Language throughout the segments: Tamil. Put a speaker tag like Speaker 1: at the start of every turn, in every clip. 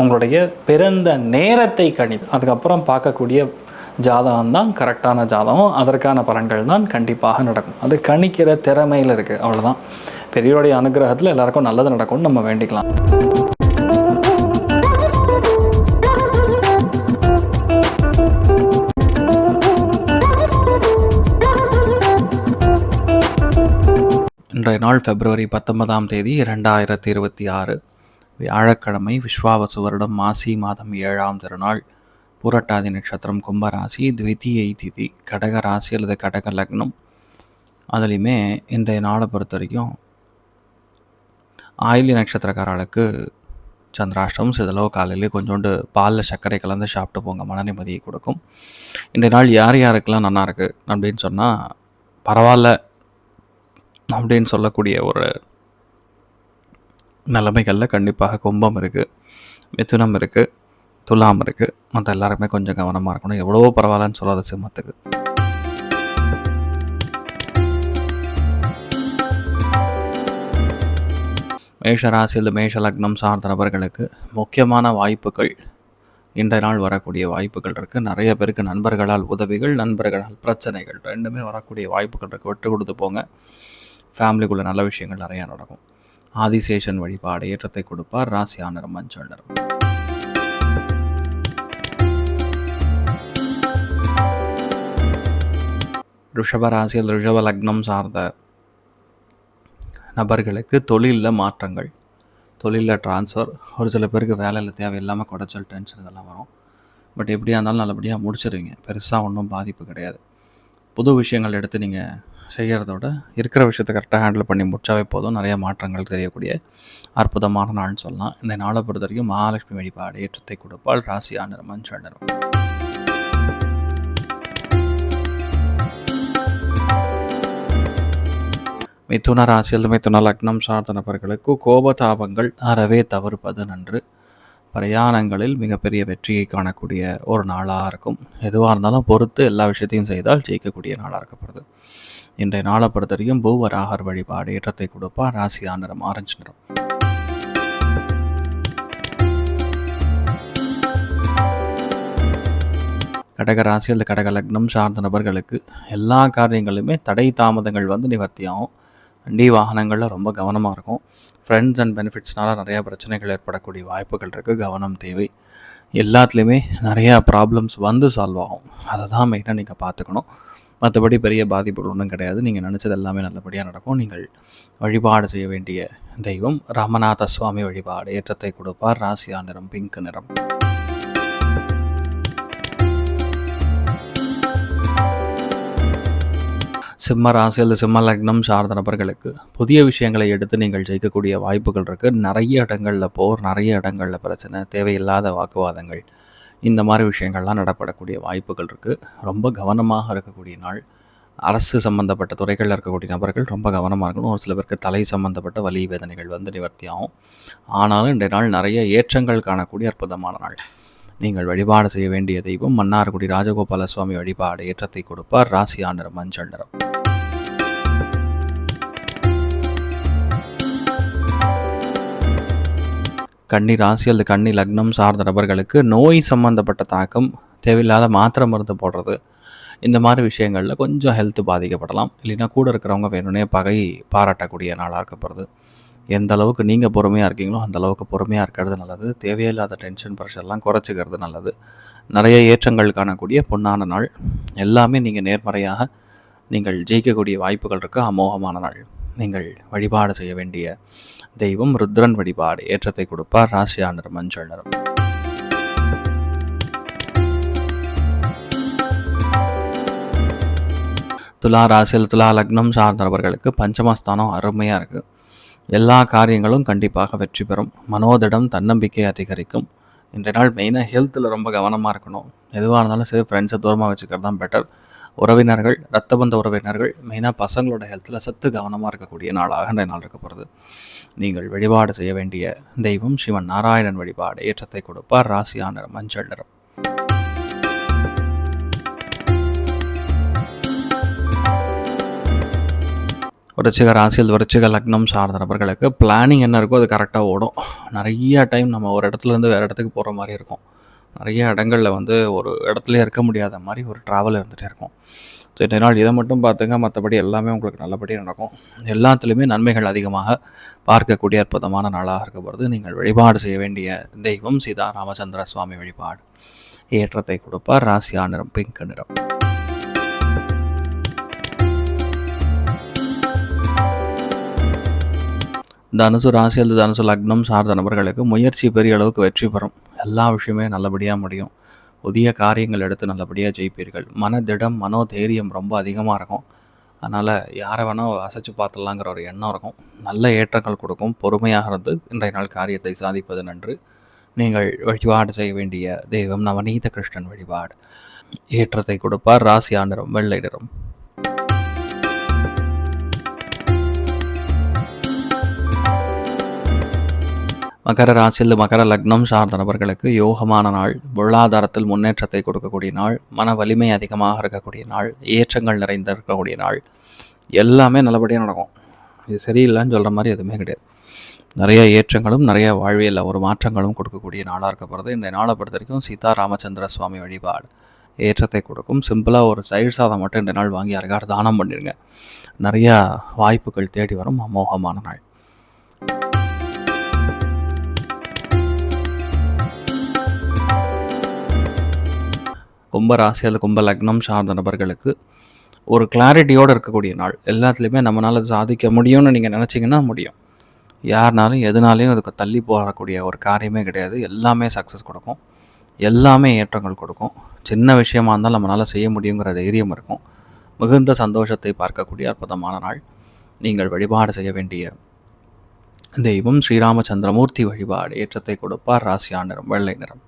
Speaker 1: உங்களுடைய பிறந்த நேரத்தை கணிது அதுக்கப்புறம் பார்க்கக்கூடிய ஜாதகம் தான் கரெக்டான ஜாதகம். அதற்கான பலன்கள் தான் கண்டிப்பாக நடக்கும். அது கணிக்கிற திறமையில் இருக்குது அவ்வளோதான் பெரியோருடைய அனுகிரகத்தில் எல்லாருக்கும் நல்லது நடக்கும்னு நம்ம வேண்டிக்கலாம். இன்றைய நாள் பிப்ரவரி பத்தொன்பதாம் தேதி இரண்டாயிரத்தி இருபத்தி ஆறு. வியாழக்கிழமை விஸ்வாவசு வருடம் மாசி மாதம் ஏழாம் திருநாள் புரட்டாதி நட்சத்திரம் கும்பராசி த்விதியை திதி கடக ராசி அல்லது கடக லக்னம். அதுலேயுமே இன்றைய நாளை பொறுத்த வரைக்கும் ஆயிலி நட்சத்திரக்காரர்களுக்கு சந்திராஷ்டம் சிதலோ காலையிலே கொஞ்சோண்டு பாலில் சர்க்கரை கலந்து சாப்பிட்டு போங்க மன நிம்மதியை கொடுக்கும். இன்றைய நாள் யார் யாருக்கெல்லாம் நல்லாயிருக்கு அப்படின்னு சொன்னால் பரவாயில்ல அப்படின்னு சொல்லக்கூடிய ஒரு நிலைமைகளில் கண்டிப்பாக கும்பம் இருக்குது மிதுனம் இருக்குது துலாம் இருக்குது மற்ற எல்லாருமே கொஞ்சம் கவனமாக இருக்கணும். எவ்வளவோ பரவாயில்லன்னு சொல்லாத சிம்மத்துக்கு. மேஷ ராசியில் மேஷ லக்னம் சார்ந்த நபர்களுக்கு முக்கியமான வாய்ப்புகள் இன்றைய நாள் வரக்கூடிய வாய்ப்புகள் இருக்குது நிறைய பேருக்கு நண்பர்களால் உதவிகள் நண்பர்களால் பிரச்சனைகள் ரெண்டுமே வரக்கூடிய வாய்ப்புகள் இருக்குது விட்டு கொடுத்து போங்க. ஃபேமிலிக்குள்ளே நல்ல விஷயங்கள் நிறையா நடக்கும். ஆதிசேஷன் வழிபாடு ஏற்றத்தை கொடுப்பார் ராசியா நிறம் மஞ்சள் நிறம் ரிஷப ராசியில் ரிஷப லக்னம் சார்ந்த நபர்களுக்கு தொழிலில் மாற்றங்கள் தொழிலில் ட்ரான்ஸ்ஃபர் ஒரு சில பேருக்கு வேலையில் தேவையில்லாமல் குடைச்சல் டென்ஷன் இதெல்லாம் வரும். பட் எப்படியா இருந்தாலும் நல்லபடியாக முடிச்சிடுவீங்க பெருசாக ஒன்றும் பாதிப்பு கிடையாது. புது விஷயங்கள் எடுத்து நீங்கள் செய்கிறத விட இருக்கிற விஷயத்தை கரெக்டாக ஹேண்டில் பண்ணி முடிச்சாவே போதும். நிறைய மாற்றங்கள் தெரியக்கூடிய அற்புதமான நாள்னு சொல்லலாம். இந்த நாளை பொறுத்த வரைக்கும் மகாலட்சுமி வழிபாடு ஏற்றத்தை கொடுப்பால் ராசியா நிறம் மஞ்சள் நிறம் மிதுன ராசியில் மிதுன லக்னம் சார்ந்த நபர்களுக்கு கோபதாபங்கள் அறவே தவிர்ப்பது நன்று. பிரயாணங்களில் மிகப்பெரிய வெற்றியை காணக்கூடிய ஒரு நாளாக இருக்கும். எதுவாக இருந்தாலும் பொறுத்து எல்லா விஷயத்தையும் செய்தால் ஜெயிக்கக்கூடிய நாளாக இருக்கப்படுது இன்றைய நாளை பொறுத்த வரைக்கும் பூவராகர் வழிபாடு ஏற்றத்தை கொடுப்பா ராசியா நிறம் ஆரஞ்சு நிறம். கடக ராசி அல்லது கடக லக்னம் சார்ந்த நபர்களுக்கு எல்லா காரியங்களுமே தடை தாமதங்கள் வந்து நிவர்த்தியாகும். வண்டி வாகனங்களில் ரொம்ப கவனமாக இருக்கும். ஃப்ரெண்ட்ஸ் அண்ட் பெனிஃபிட்ஸ்னால நிறையா பிரச்சனைகள் ஏற்படக்கூடிய வாய்ப்புகள் இருக்குது கவனம் தேவை. எல்லாத்துலேயுமே நிறையா ப்ராப்ளம்ஸ் வந்து சால்வ் ஆகும். அதை தான் மெயினாக நீங்கள் பார்த்துக்கணும். மற்றபடி பெரிய பாதிப்புகள் ஒன்றும் கிடையாது. நீங்கள் நினச்சது எல்லாமே நல்லபடியாக நடக்கும். நீங்கள் வழிபாடு செய்ய வேண்டிய தெய்வம் ராமநாத சுவாமி வழிபாடு. ஏற்றத்தை கொடுப்பார். ராசியா நிறம் பிங்க் நிறம். சிம்ம ராசி அல்லது சிம்ம லக்னம் சார்ந்த நபர்களுக்கு புதிய விஷயங்களை எடுத்து நீங்கள் ஜெயிக்கக்கூடிய வாய்ப்புகள் இருக்குது நிறைய இடங்களில் போர் நிறைய இடங்களில் பிரச்சனை தேவையில்லாத வாக்குவாதங்கள் இந்த மாதிரி விஷயங்கள்லாம் நடப்படக்கூடிய வாய்ப்புகள் இருக்குது ரொம்ப கவனமாக இருக்கக்கூடிய நாள். அரசு சம்மந்தப்பட்ட துறைகளில் இருக்கக்கூடிய நபர்கள் ரொம்ப கவனமாக இருக்கணும். ஒரு சில பேருக்கு தலை சம்மந்தப்பட்ட வலி வேதனைகள் வந்து நிவர்த்தி ஆகும். ஆனாலும் இன்றைய நாள் நிறைய ஏற்றங்கள் காணக்கூடிய அற்புதமான நாள். நீங்கள் வழிபாடு செய்ய வேண்டிய தெய்வம் மன்னார்குடி ராஜகோபால சுவாமி வழிபாடு ஏற்றத்தை கொடுப்பார். ராசியா நிறம் மஞ்சள் நிறம் கன்னி ராசி அல்லது கன்னி லக்னம் சார்ந்த நபர்களுக்கு நோய் சம்மந்தப்பட்ட தாக்கம் தேவையில்லாத மாத்திரை மருந்து போடுறது. இந்த மாதிரி விஷயங்களில் கொஞ்சம் ஹெல்த் பாதிக்கப்படலாம். இல்லைன்னா கூட இருக்கிறவங்க வேணும்னே பகை பாராட்டக்கூடிய நாளாக இருக்கப்படுது. எந்த அளவுக்கு நீங்கள் பொறுமையாக இருக்கீங்களோ அந்த அளவுக்கு பொறுமையாக இருக்கிறது நல்லது. தேவையில்லாத டென்ஷன் ப்ரெஷர்லாம் குறைச்சிக்கிறது நல்லது. நிறைய ஏற்றங்கள் காணக்கூடிய பொன்னான நாள். எல்லாமே நீங்கள் நேர்மறையாக நீங்கள் ஜெயிக்கக்கூடிய வாய்ப்புகள் இருக்க. அமோகமான நாள். நீங்கள் வழிபாடு செய்ய வேண்டிய தெய்வம் ருத்ரன் வழிபாடு. ஏற்றத்தை கொடுப்பார் ராசியா நிறம் மஞ்சள் நிறம். துலா ராசியில் துலா லக்னம் சார்ந்தவர்களுக்கு பஞ்சமஸ்தானம் அருமையாக இருக்குது எல்லா காரியங்களும் கண்டிப்பாக வெற்றி பெறும். மனோதிடம் தன்னம்பிக்கை அதிகரிக்கும். இன்றைய நாள் மெயினாக ஹெல்த்தில் ரொம்ப கவனமாக இருக்கணும். எதுவாக இருந்தாலும் சரி ஃப்ரெண்ட்ஸை தூரமாக வச்சுக்கிறது தான் பெட்டர் உறவினர்கள் ரத்த பந்த உறவினர்கள் மெயினாக பசங்களோட ஹெல்த்தில் சத்து கவனமாக இருக்கக்கூடிய நாளாக இந்த நாள் இருக்க போகிறது நீங்கள் வழிபாடு செய்ய வேண்டிய தெய்வம் சிவன் நாராயணன் வழிபாடு ஏற்றத்தை கொடுப்பார். ராசியான நிறம் மஞ்சள் நிறம். விருச்சிக ராசியில் விருச்சிக லக்னம் சார்ந்த நபர்களுக்கு பிளானிங் என்ன இருக்கோ அது கரெக்டாக ஓடும். நிறைய டைம் நம்ம ஒரு இடத்துலேருந்து வேறு இடத்துக்கு போகிற மாதிரி இருக்கும். நிறைய இடங்களில் வந்து ஒரு இடத்துல இருக்க முடியாத மாதிரி ஒரு ட்ராவல் இருந்துகிட்டே இருக்கும். ஸோ இன்றைய நாள் இதை மட்டும் பார்த்துங்க. மற்றபடி எல்லாமே உங்களுக்கு நல்லபடியாக நடக்கும். எல்லாத்துலேயுமே நன்மைகள் அதிகமாக பார்க்கக்கூடிய அற்புதமான நாளாக இருக்கப்படுது நீங்கள் வழிபாடு செய்ய வேண்டிய தெய்வம் சீதா ராமச்சந்திர சுவாமி வழிபாடு. ஏற்றத்தை கொடுப்பார். ராசியா நிறம் பிங்க் நிறம். தனுசு ராசி அல்லது தனுசு லக்னம் சார்ந்த நபர்களுக்கு முயற்சி பெரிய அளவுக்கு வெற்றி பெறும். எல்லா விஷயமே நல்லபடியாக முடியும். புதிய காரியங்கள் எடுத்து நல்லபடியாக ஜெயிப்பீர்கள். மனதிடம் மனோதைரியம் ரொம்ப அதிகமாக இருக்கும். அதனால் யாரை வேணால் அசைச்சு பார்த்துடலாங்கிற ஒரு எண்ணம் இருக்கும். நல்ல ஏற்றங்கள் கொடுக்கும். பொறுமையாக இருந்து இன்றைய நாள் காரியத்தை சாதிப்பது நன்று. நீங்கள் வழிபாடு செய்ய வேண்டிய தெய்வம் நவநீத கிருஷ்ணன் வழிபாடு. ஏற்றத்தை கொடுப்பார். ராசி ஆண்டரும் வெள்ளை நிறம். மகர ராசியில் மகர லக்னம் சார்ந்த நபர்களுக்கு யோகமான நாள் பொருளாதாரத்தில் முன்னேற்றத்தை கொடுக்கக்கூடிய நாள் மன வலிமை அதிகமாக இருக்கக்கூடிய நாள் ஏற்றங்கள் நிறைந்த இருக்கக்கூடிய நாள். எல்லாமே நல்லபடியாக நடக்கும். இது சரியில்லைன்னு சொல்கிற மாதிரி எதுவுமே கிடையாது. நிறைய ஏற்றங்களும் நிறைய வாழ்வியல் ஒரு மாற்றங்களும் கொடுக்கக்கூடிய நாளாக இருக்க போகிறது இந்த நாளை பொறுத்த வரைக்கும் சீதா ராமச்சந்திர சுவாமி வழிபாடு. ஏற்றத்தை கொடுக்கும். சிம்பிளாக ஒரு சைடு சாதம் மட்டும் இந்த நாள் வாங்கி யாருக்காவது தானம் பண்ணிடுங்க. நிறையா வாய்ப்புகள் தேடி வரும். அமோகமான நாள். கும்ப ராசி அல்லது கும்ப லக்னம் சார்ந்த நபர்களுக்கு ஒரு கிளாரிட்டியோடு இருக்கக்கூடிய நாள். எல்லாத்துலேயுமே நம்மளால் சாதிக்க முடியும்னு நீங்கள் நினச்சிங்கன்னா முடியும். யாருனாலும் எதுனாலையும் அதுக்கு தள்ளி போகக்கூடிய ஒரு காரியமே கிடையாது. எல்லாமே சக்ஸஸ் கொடுக்கும். எல்லாமே ஏற்றங்கள் கொடுக்கும். சின்ன விஷயமா இருந்தாலும் நம்மளால் செய்ய முடியுங்கிற தைரியம் இருக்கும். மிகுந்த சந்தோஷத்தை பார்க்கக்கூடிய அற்புதமான நாள். நீங்கள் வழிபாடு செய்ய வேண்டிய தெய்வம் ஸ்ரீராமச்சந்திரமூர்த்தி வழிபாடு. ஏற்றத்தை கொடுப்பார் ராசியா நிறம் வெள்ளை நிறம்.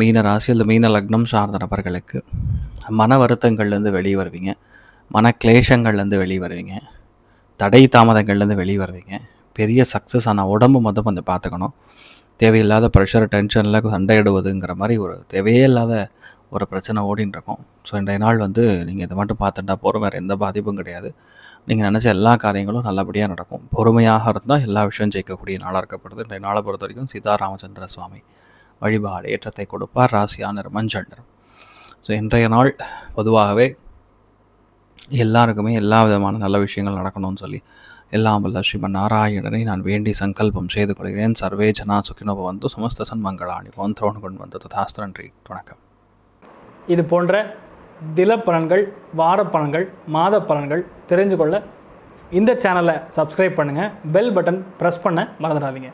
Speaker 1: மீன ராசி அல்லது மீன லக்னம் சார்ந்த நபர்களுக்கு மன வருத்தங்கள்லேருந்து வெளியே வருவீங்க. மன கிளேஷங்கள்லேருந்து வெளியே வருவீங்க. தடை தாமதங்கள்லேருந்து வெளியே வருவீங்க. பெரிய சக்ஸஸ் ஆனால் உடம்பு மொத்தம் கொஞ்சம் பார்த்துக்கணும். தேவையில்லாத ப்ரெஷர் டென்ஷனில் சண்டையிடுவதுங்கிற மாதிரி ஒரு தேவையே இல்லாத ஒரு பிரச்சனை ஓடின்னு இருக்கும் ஸோ இன்றைய நாள் வந்து நீங்கள் இதை மட்டும் பார்த்துட்டா போகிற வேறு எந்த பாதிப்பும் கிடையாது. நீங்கள் நினச்ச எல்லா காரியங்களும் நல்லபடியாக நடக்கும். பொறுமையாக இருந்தால் எல்லா விஷயம் ஜெயிக்கக்கூடிய நாளாக இருக்கப்படுது. இன்றைய நாளை பொறுத்த வரைக்கும் சீதா ராமச்சந்திர சுவாமி. வழிபாடு ஏற்றத்தை கொடுப்பார் ராசியானர் நிறம் மஞ்சள் நிறம். ஸோ இன்றைய நாள் பொதுவாகவே எல்லாருக்குமே எல்லா விதமான நல்ல விஷயங்கள் நடக்கணும்னு சொல்லி எல்லாம் வல்ல ஸ்ரீமன் நாராயணனை நான் வேண்டி சங்கல்பம் செய்து கொள்கிறேன். சர்வே ஜனா சுக்கினோப வந்து சமஸ்த சன்மங்களாணி போன்றோன் கொண்டு வந்து ததாஸ்திரன்றி வணக்கம்.
Speaker 2: இது போன்ற தில பலன்கள் வார பலன்கள் மாத பலன்கள் தெரிஞ்சு கொள்ள இந்த சேனலை சப்ஸ்கிரைப் பண்ணுங்கள் பெல் பட்டன் ப்ரெஸ் பண்ண மறந்துடாதீங்க.